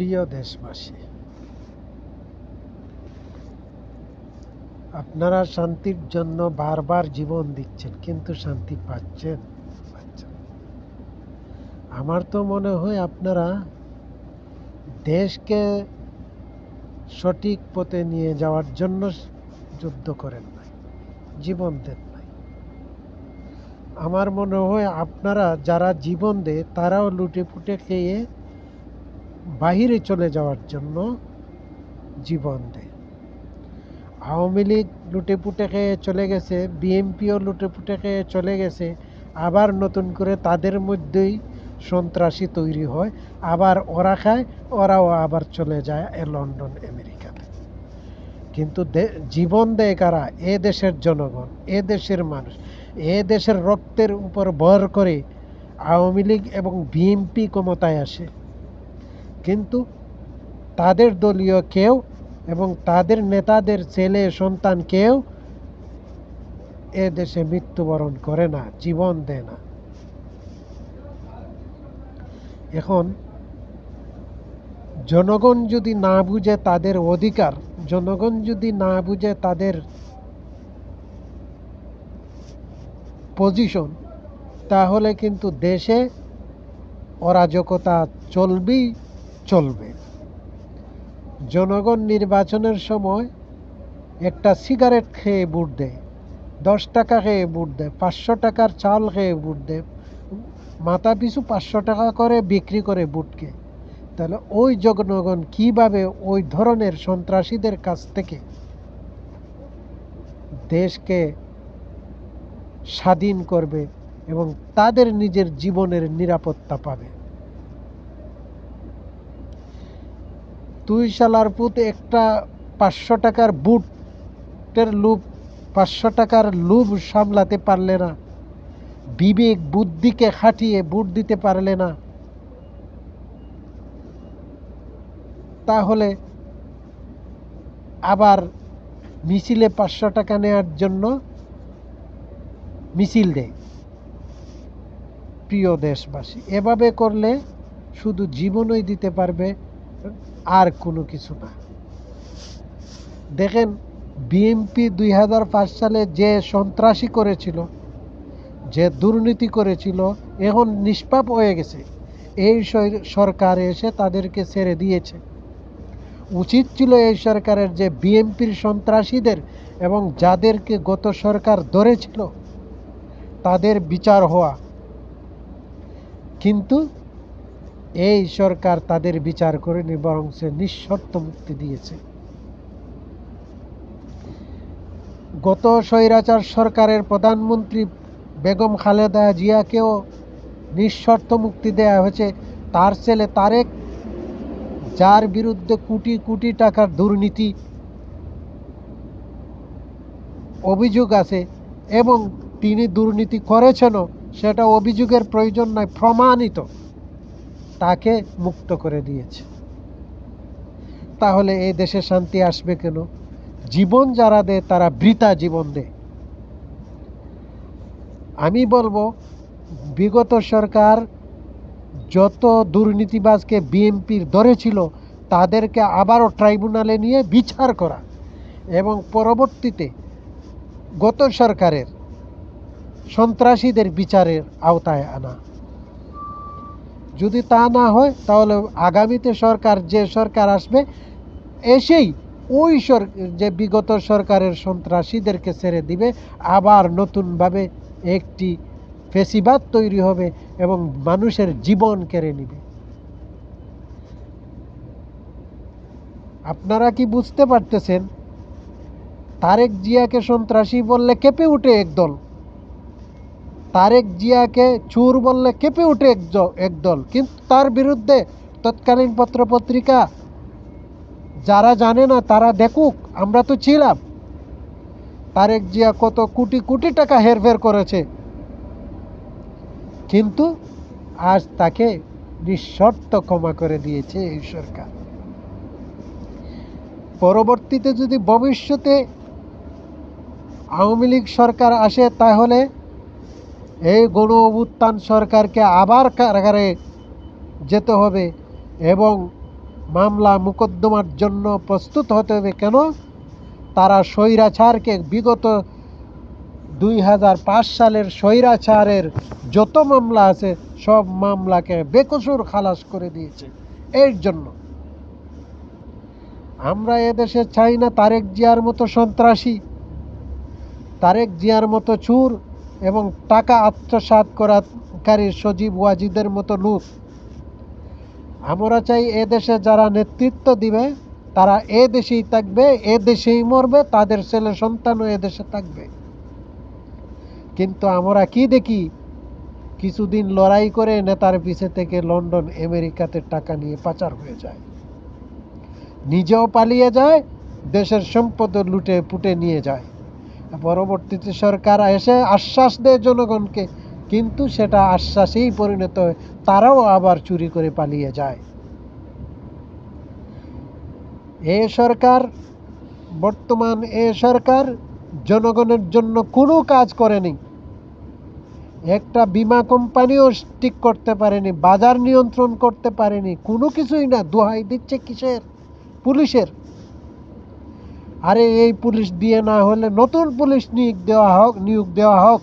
প্রিয় দেশবাসী আপনারা শান্তির জন্য বারবার জীবন দিচ্ছেন, কিন্তু শান্তি পাচ্ছেন আমার তো মনে হয় আপনারা দেশকে সঠিক পথে নিয়ে যাওয়ার জন্য যুদ্ধ করেন নাই, জীবন দেন নাই। আমার মনে হয় আপনারা যারা জীবন দেয়, তারাও লুটে ফুটে খেয়ে বাহিরে চলে যাওয়ার জন্য জীবন দেয়। আওয়ামী লীগ লুটে পুটে খেয়ে চলে গেছে, বিএনপিও লুটে পুটে খেয়ে চলে গেছে, আবার নতুন করে তাদের মধ্যেই সন্ত্রাসী তৈরি হয়, আবার ওরা খায়, ওরাও আবার চলে যায় এ লন্ডন, আমেরিকাতে। কিন্তু জীবন দেয় কারা? এ দেশের জনগণ, এ দেশের মানুষ। এ দেশের রক্তের উপর ভর করে আওয়ামী লীগ এবং বিএনপি ক্ষমতায় আসে। কিন্তু তাদের দলীয় কেউ এবং তাদের নেতাদের ছেলে, সন্তান কেউ এ দেশে মৃত্যুবরণ করে না, জীবন দেয় না। এখন জনগণ যদি না বুঝে তাদের অধিকার, জনগণ যদি না বুঝে তাদের পজিশন তাহলে কিন্তু দেশে অরাজকতা চলবেই। চলবে। জনগণ নির্বাচনের সময় একটা সিগারেট খেয়ে ভোট দেয়, দশ টাকা খেয়ে ভোট দেয়, পাঁচশো টাকার চাল খেয়ে ভোট দেয়, মাথা পিছু পাঁচশো টাকা করে বিক্রি করে ভোটকে তাহলে ওই জনগণ কীভাবে ওই ধরনের সন্ত্রাসীদের কাছ থেকে দেশকে স্বাধীন করবে এবং তাদের নিজের জীবনের নিরাপত্তা পাবে? তুই শালার পুত একটা পাঁচশো টাকার বুটের লুপ পাঁচশো টাকার লুভ সামলাতে পারলে না। বিবেক বুদ্ধিকে খাটিয়ে বুট দিতে পারলে না। তাহলে আবার মিছিলে পাঁচশো টাকা নেওয়ার জন্য মিছিল দেয় প্রিয় দেশবাসী, এভাবে করলে শুধু জীবনই দিতে পারবে আর কোনো কিছু না। দেখেন বিএনপি দুই সালে যে সন্ত্রাসী করেছিল, যে দুর্নীতি করেছিল, এখন নিষ্পাপ হয়ে গেছে। এই সর- সরকার এসে তাদেরকে ছেড়ে দিয়েছে। উচিত ছিল এই সরকারের যে বিএনপির সন্ত্রাসীদের এবং যাদেরকে গত সরকার ধরেছিল, তাদের বিচার হওয়া। কিন্তু এই সরকার তাদের বিচার করেনি, বরং সে নিঃশর্ত মুক্তি দিয়েছে। গত স্বৈরাচার সরকারের প্রধানমন্ত্রী বেগম খালেদা জিয়াকেও নিঃশর্ত মুক্তি দেয়া হয়েছে। তার ছেলে তারেক, যার বিরুদ্ধে কোটি কোটি টাকার দুর্নীতি অভিযোগ আছে এবং তিনি দুর্নীতি করেছেনও, সেটা অভিযোগের প্রয়োজন নয়, প্রমাণিত। তাকে মুক্ত করে দিয়েছে। তাহলে এই দেশে শান্তি আসবে কেন? জীবন যারা দেয়, তারা বৃথা জীবন দেয়। আমি বলব, বিগত সরকার যত দুর্নীতিবাজকে বিএনপির ধরেছিল তাদেরকে আবারও ট্রাইব্যুনালে নিয়ে বিচার করা এবং পরবর্তীতে গত সরকারের সন্ত্রাসীদের বিচারের আওতায় আনা। যদি তা না হয়, তাহলে আগামীতে সরকার, যে সরকার আসবে, এসেই ওই সর, যে বিগত সরকারের সন্ত্রাসীদেরকে ছেড়ে দিবে, আবার নতুনভাবে একটি ফেসিবাদ তৈরি হবে এবং মানুষের জীবন কেড়ে নিবে। আপনারা কি বুঝতে পারতেছেন? তারেক জিয়াকে সন্ত্রাসী বললে কেঁপে উঠে একদল। তারেক জিয়াকে চুর বললে কেঁপে উঠে একদল। কিন্তু তার বিরুদ্ধে তৎকালীন পত্রপত্রিকা, যারা জানে না তারা দেখুক, আমরা তো ছিলাম। তারেক জিয়া কত কোটি কোটি টাকা হেরফের করেছে। কিন্তু আজ তাকে নিঃশর্ত ক্ষমা করে দিয়েছে এই সরকার। পরবর্তীতে যদি ভবিষ্যতে আওয়ামী লীগ সরকার আসে, তাহলে এই গণ অভ্যুত্থান সরকারকে আবার কারাগারে যেতে হবে এবং মামলা মোকদ্দমার জন্য প্রস্তুত হতে হবে কেন? তারা স্বৈরাচারকে বিগত দুই হাজার পাঁচ সালের স্বৈরাচারের যত মামলা আছে সব মামলাকে বেকসুর খালাস করে দিয়েছে। এর জন্য। আমরা এদেশে চাই না তারেক জিয়ার মতো সন্ত্রাসী, তারেক জিয়ার মতো চুর এবং টাকা আত্মসাৎ করাকারী সজীব ওয়াজিদের মতো লোক আমরা চাই এ দেশে যারা নেতৃত্ব দিবে, তারা এ দেশেই থাকবে, এ দেশেই মরবে, তাদের ছেলে সন্তানও এ দেশে থাকবে। কিন্তু আমরা কি দেখি? কিছুদিন লড়াই করে নেতার পিছে থেকে লন্ডন, আমেরিকাতে টাকা নিয়ে পাচার হয়ে যায়। নিজেও পালিয়ে যায়, দেশের সম্পদ লুটে পুটে নিয়ে যায়। পরবর্তীতে সরকার এসে আশ্বাস দেয় জনগণকে, কিন্তু সেটা আশ্বাসেই পরিণত হয়, তারাও আবার চুরি করে পালিয়ে যায়। এ সরকার, বর্তমান এ সরকার জনগণের জন্য কোনো কাজ করেনি। একটা বিমা কোম্পানিও ঠিক করতে পারেনি, বাজার নিয়ন্ত্রণ করতে পারেনি, কোনো কিছুই না, দোহাই দিচ্ছে কিসের? পুলিশের। আরে এই পুলিশ দিয়ে না হলে নতুন পুলিশ নিয়োগ দেওয়া হোক, নিয়োগ দেওয়া হোক।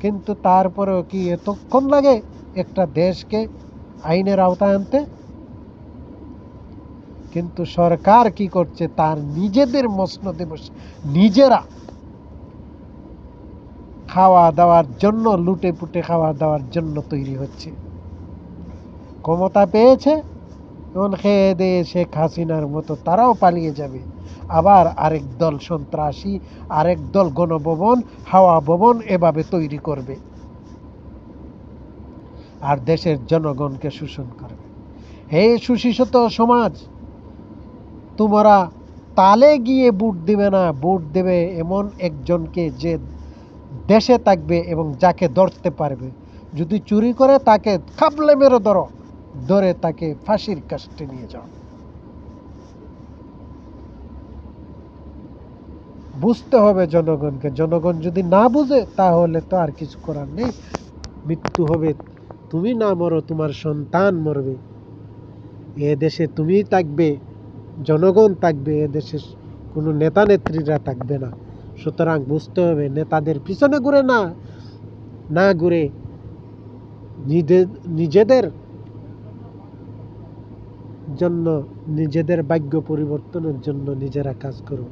কিন্তু তারপরেও কি এতক্ষণ লাগে একটা দেশকে আইনের আওতায় আনতে? কিন্তু সরকার কি করছে? তার নিজেদের মসনদে বসে নিজেরা খাওয়া দাওয়ার জন্য লুটে পুটে খাওয়া দাওয়ার জন্য তৈরি হচ্ছে। ক্ষমতা পেয়েছে এখন খেয়ে দিয়ে শেখ হাসিনার মতো, তারাও পালিয়ে যাবে। আবার আরেক দল সন্ত্রাসী, আরেক দল গণভবন, হাওয়া ভবন এভাবে তৈরি করবে। আর দেশের জনগণকে শোষণ করবে। হে সুশিক্ষিত সমাজ, তোমরা তালে গিয়ে বুট দিবে না বুট দেবে এমন একজনকে যে দেশে থাকবে এবং যাকে ধরতে পারবে। যদি চুরি করে তাকে খাবলে মেরে ধরো। ধরে তাকে ফাঁসির কাস্টে নিয়ে যাও। বুঝতে হবে জনগণকে। জনগণ যদি না বুঝে, তাহলে তো আর কিছু করার নেই। মৃত্যু হবে, তুমি না মরো, তোমার সন্তান মরবে। এ দেশে তুমি থাকবে, জনগণ থাকবে, এ দেশে কোনো নেতা নেত্রীরা থাকবে না। সুতরাং বুঝতে হবে, নেতাদের পিছনে ঘুরে না না ঘুরে নিজে নিজেদের জন্য নিজেদের ভাগ্য পরিবর্তনের জন্য নিজেরা কাজ করো।